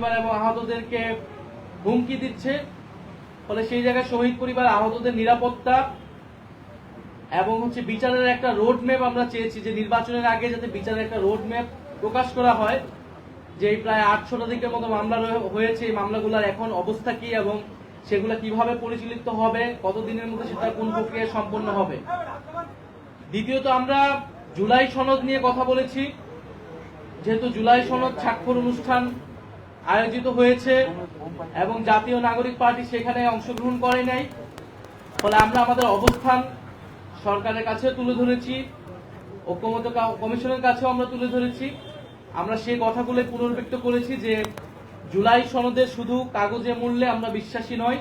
পরিবার এবং আহতদেরকে হুমকি দিচ্ছে। ফলে সেই জায়গায় শহীদ পরিবার, আহতদের নিরাপত্তা এবং হচ্ছে বিচারের একটা রোড ম্যাপ আমরা চেয়েছি যে নির্বাচনের আগে যাতে বিচারের একটা রোড ম্যাপ প্রকাশ করা হয়, যে প্রায় আটশোটা দিকের মতো মামলা হয়েছে। এই মামলাগুলোর এখন অবস্থা কি এবং সেগুলো কীভাবে পরিচালিত হবে, কতদিনের মধ্যে সেটা কোন প্রক্রিয়া সম্পন্ন হবে? দ্বিতীয়ত আমরা জুলাই সনদ নিয়ে কথা বলেছি। যেহেতু জুলাই সনদ স্বাক্ষর অনুষ্ঠান আয়োজিত হয়েছে এবং জাতীয় নাগরিক পার্টি সেখানে অংশগ্রহণ করে নাই। ফলে আমরা আমাদের অবস্থান সরকারের কাছে তুলে ধরেছি, ঐক্যমত কমিশনের কাছেও আমরা তুলে ধরেছি। আমরা সেই কথাগুলো পুনর্ব্যক্ত করেছি যে জুলাই সনদের শুধু কাগজে মূল্যে আমরা বিশ্বাসী নই,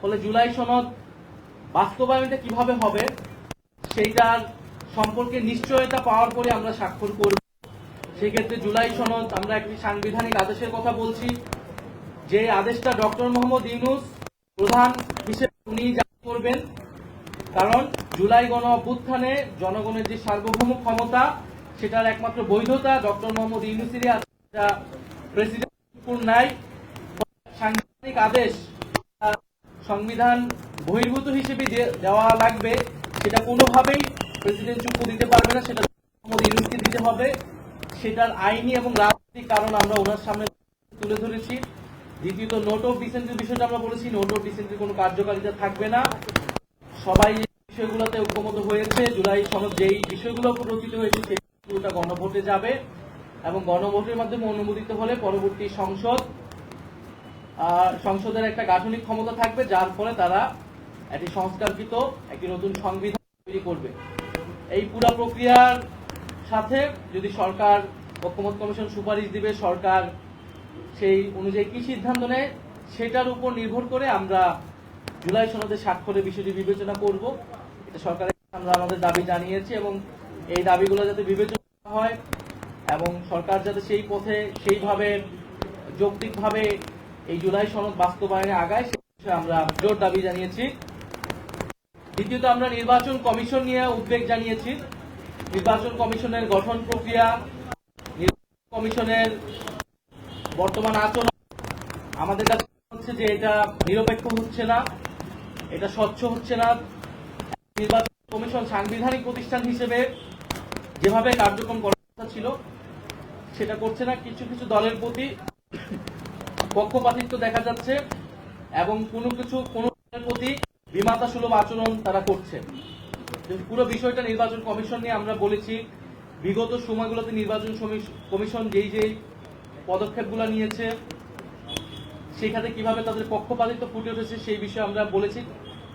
ফলে জুলাই সনদ বাস্তবায়নটা কীভাবে হবে, সেইটার সম্পর্কে নিশ্চয়তা পাওয়ার পরে আমরা স্বাক্ষর করব। সেক্ষেত্রে জুলাই সনদ, আমরা একটি সাংবিধানিক আদেশের কথা বলছি। যে আদেশটা ডক্টর মোহাম্মদ ইউনুস প্রধান হিসেবে উনি জারি করবেন, কারণ জুলাই গণ অভ্যুত্থানে জনগণের যে সার্বভৌম ক্ষমতা, সেটার একমাত্র বৈধতা ডক্টর মোহাম্মদ ইউনুসেরই আছে প্রেসিডেন্ট নাই। সাংবিধানিক আদেশ সংবিধান বহির্ভূত হিসেবে দেওয়া লাগবে, সেটা কোনোভাবেই প্রেসিডেন্ট চুক্তি দিতে পারবে না, সেটা মোহাম্মদ ইউনুসকে দিতে হবে। সেটার আইনি এবং রাজনৈতিক কারণ আমরা ওনার সামনে তুলে ধরেছি। দ্বিতীয়ত নোট অফ ডিসেন্টের বিষয়টা আমরা বলেছি নোট অফ ডিসেন্টের কোনো কার্যকারিতা থাকবে না। সবাই যে বিষয়গুলোতে ঐক্যমত হয়েছে। জুলাই সনদ যেই বিষয়গুলো রচিত হয়েছে সেগুলোটা গণভোটে যাবে এবং গণভোটের মাধ্যমে অনুমোদিত হলে পরবর্তী সংসদ সংসদের একটা গাঠনিক ক্ষমতা থাকবে, যার ফলে তারা একটি সংস্কারকৃত, একটি নতুন সংবিধান তৈরি করবে। এই পুরো প্রক্রিয়ার সাথে যদি সরকার, ঐক্যমত কমিশন সুপারিশ দিবে, সরকার সেই অনুযায়ী কি সিদ্ধান্ত নেয়, সেটার উপর নির্ভর করে আমরা জুলাই সনদে স্বাক্ষরের বিষয়টি বিবেচনা করব। এটা সরকারের আমরা আমাদের দাবি জানিয়েছি এবং এই দাবিগুলো যাতে বিবেচনা হয় এবং সরকার যাতে সেই পথে সেইভাবে যৌক্তিকভাবে এই জুলাই সনদ বাস্তবায়নে আগায় সে বিষয়ে আমরা জোর দাবি জানিয়েছি। দ্বিতীয়ত আমরা নির্বাচন কমিশন নিয়ে উদ্বেগ জানিয়েছি। নির্বাচন কমিশনের গঠন প্রক্রিয়া, নির্বাচন কমিশনের বর্তমান আচরণ। আমাদের কাছে হচ্ছে যে এটা নিরপেক্ষ হচ্ছে না, এটা স্বচ্ছ হচ্ছে না। নির্বাচন কমিশন সাংবিধানিক প্রতিষ্ঠান হিসেবে যেভাবে কার্যক্রম করার কথা ছিল, সেটা করছে না। কিছু কিছু দলের প্রতি পক্ষপাতিত্ব দেখা যাচ্ছে এবং কোনো কিছু কোনো দলের প্রতি বিমাতা সুলভ আচরণ তারা করছে। পুরো বিষয়টা নির্বাচন কমিশন নিয়ে আমরা বলেছি, বিগত সময়গুলোতে নির্বাচন কমিশন যেই যেই পদক্ষেপগুলো নিয়েছে, সেখানে কীভাবে তাদের পক্ষপাতিত্ব ফুটে উঠেছে সেই বিষয়ে আমরা বলেছি।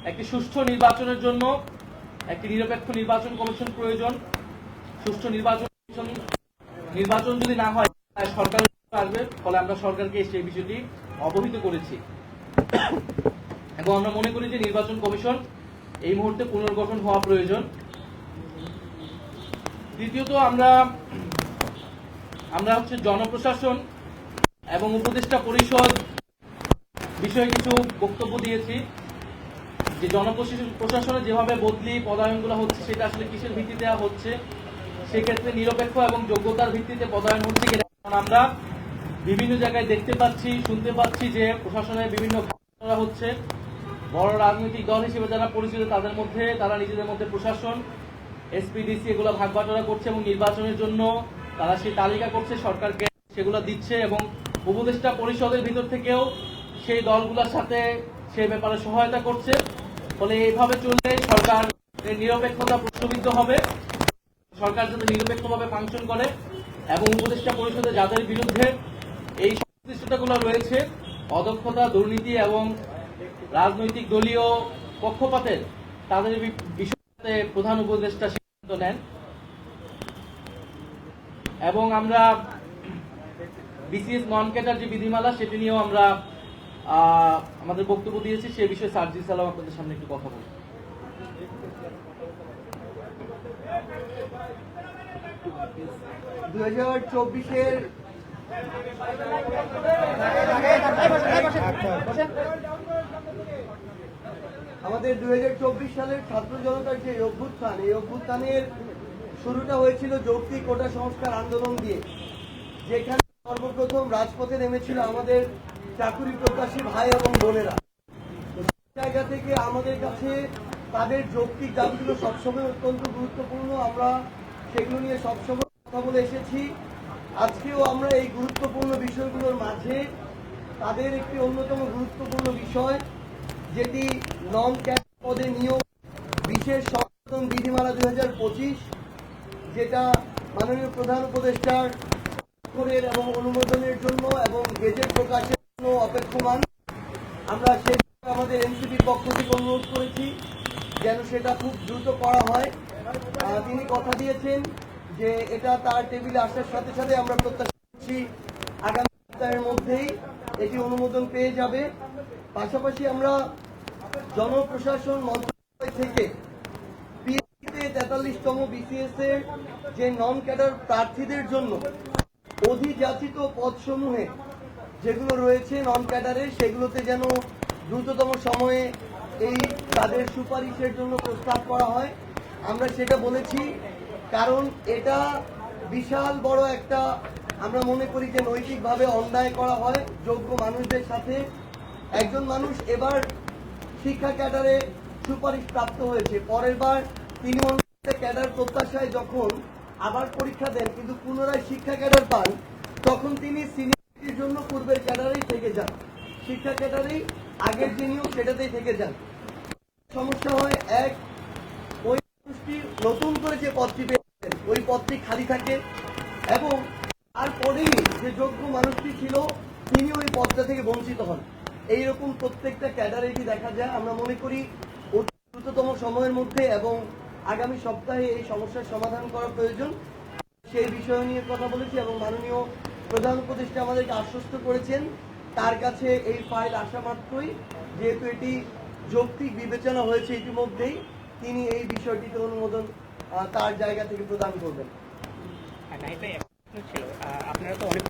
একটি সুষ্ঠু নির্বাচনের জন্য একটি নিরপেক্ষ নির্বাচন কমিশন প্রয়োজন। সুষ্ঠু নির্বাচন কমিশন, নির্বাচন যদি না হয়, সরকার আসবে, ফলে আমরা সরকারকে সেই বিষয়টি অবহিত করেছি। এবং আমরা মনে করি যে নির্বাচন কমিশন এই মুহূর্তে পুনর্গঠন হওয়া প্রয়োজন। দ্বিতীয়ত আমরা আমরা হচ্ছে জনপ্রশাসন এবং উপদেষ্টা পরিষদ বিষয়ে কিছু বক্তব্য দিয়েছি। যে জনপ্রশাসন প্রশাসনে যেভাবে বদলি পদায়নগুলো হচ্ছে, সেটা আসলে কিসের ভিত্তিতে হচ্ছে, সেক্ষেত্রে নিরপেক্ষ এবং যোগ্যতার ভিত্তিতে পদায়ন হচ্ছে কিনা আমরা বিভিন্ন জায়গায় দেখতে পাচ্ছি, শুনতে পাচ্ছি যে প্রশাসনের বিভিন্ন হচ্ছে। বড় রাজনৈতিক দল হিসেবে যারা পরিচিত, তাদের মধ্যে, তারা নিজেদের মধ্যে প্রশাসন এসপিডিসি এগুলো ভাগ বাটোয়ারা করছে এবং নির্বাচনের জন্য তারা সেই তালিকা করছে, সরকারকে সেগুলো দিচ্ছে এবং উপদেষ্টা পরিষদের ভিতর থেকেও সেই দলগুলোর সাথে সেই ব্যাপারে সহায়তা করছে। ফলে এইভাবে চললে সরকার নিরপেক্ষতা প্রশ্নবিদ্ধ হবে। সরকার যাতে নিরপেক্ষভাবে ফাংশন করে এবং উপদেষ্টা পরিষদে যাদের বিরুদ্ধে এই সংশ্লিষ্টতাগুলো রয়েছে, অদক্ষতা, দুর্নীতি এবং রাজনৈতিক দলীয় পক্ষপাতের তাদের বিষয়ে প্রধান উপদেষ্টা সিদ্ধান্ত নেন। এবং আমরা বিসিএস নন ক্যাটার যে বিধিমালা, সেটি নিয়েও আমরা আমাদের বক্তব্য দিয়েছি, সে বিষয়ে সার্জি সালাম আপনাদের সামনে একটু কথা বলব দু হাজার চব্বিশের আমাদের দু সালের ছাত্র জনতার যে অভ্যুত্থান, এই অভ্যুত্থানের শুরুটা হয়েছিল যৌক্তিক কোটা সংস্কার আন্দোলন দিয়ে, যেখানে সর্বপ্রথম রাজপথে নেমেছিল আমাদের চাকুরি প্রত্যাশী ভাই এবং বোনেরা। জায়গা থেকে আমাদের কাছে তাদের যৌক্তিক দাবিগুলো সবসময় অত্যন্ত গুরুত্বপূর্ণ। আমরা সেগুলো নিয়ে সবসময় কথা বলে এসেছি। আজকেও আমরা এই গুরুত্বপূর্ণ বিষয়গুলোর মাঝে তাদের একটি অন্যতম গুরুত্বপূর্ণ বিষয় যেটি নন ক্যাট পদে নিয়োগ, বিশেষ সংশোধন বিধিমালা দুই হাজার পঁচিশ, যেটা মাননীয় প্রধান উপদেষ্টার স্বাক্ষরের এবং অনুমোদনের জন্য এবং গেজেট প্রকাশের জন্য অপেক্ষমান। আমরা সে আমাদের এনসিপির পক্ষ থেকে অনুরোধ করেছি যেন সেটা খুব দ্রুত করা হয়। তিনি কথা দিয়েছেন যে এটা তার টেবিলে আসার সাথে সাথে আমরা প্রত্যাশা করছি আগামী সপ্তাহের মধ্যেই এটি অনুমোদন পেয়ে যাবে। পাশাপাশি আমরা জনপ্রশাসন মন্ত্রণালয় থেকে তেতাল্লিশতম বিসিএস এর যে নন ক্যাডার প্রার্থীদের জন্য অধিযাচিত পদসমূহে যেগুলো রয়েছে নন ক্যাডারে সেগুলোতে যেন দ্রুততম সময়ে এই তাদের সুপারিশের জন্য প্রস্তাব করা হয়। আমরা সেটা বলেছি, কারণ এটা বিশাল বড় একটা, আমরা মনে করি যে নৈতিকভাবে অন্যায় করা হয়, যোগ্য মানুষদের সাথে একজন মানুষ এবার শিক্ষা ক্যাডারে সুপারিশ প্রাপ্ত হয়েছে। পরের বার তিনি ক্যাডার প্রত্যাশায় যখন আবার পরীক্ষা দেন কিন্তু পুনরায় শিক্ষা ক্যাডার পান, তখন তিনি সিনিয়রিটির জন্য পূর্বের ক্যাডারেই থেকে যান। শিক্ষা ক্যাডারেই আগের নিয়ম সেটাতেই থেকে যান। সমস্যা হয় এক, ওই মানুষটি নতুন করে যে পদটি পেয়েছেন, ওই পদটি খালি থাকে এবং তারপরেই যে যোগ্য মানুষটি ছিল, তিনি ওই পদটা থেকে বঞ্চিত হন। এইরকম প্রত্যেকটা ক্যাডারেটি দেখা যায়। আমরা মনে করি অতি দ্রুততম সময়ের মধ্যে এবং আগামী সপ্তাহে এই সমস্যার সমাধান করা প্রয়োজন। সেই বিষয় নিয়ে কথা বলেছি এবং মাননীয় প্রধান উপদেষ্টা আমাদেরকে আশ্বস্ত করেছেন। তার কাছে এই ফাইল আসা মাত্রই। যেহেতু এটি যৌক্তিক বিবেচনা হয়েছে ইতিমধ্যেই, তিনি এই বিষয়টিতে অনুমোদন তার জায়গা থেকে প্রদান করবেন। ছিল। আপনারা তো অনেক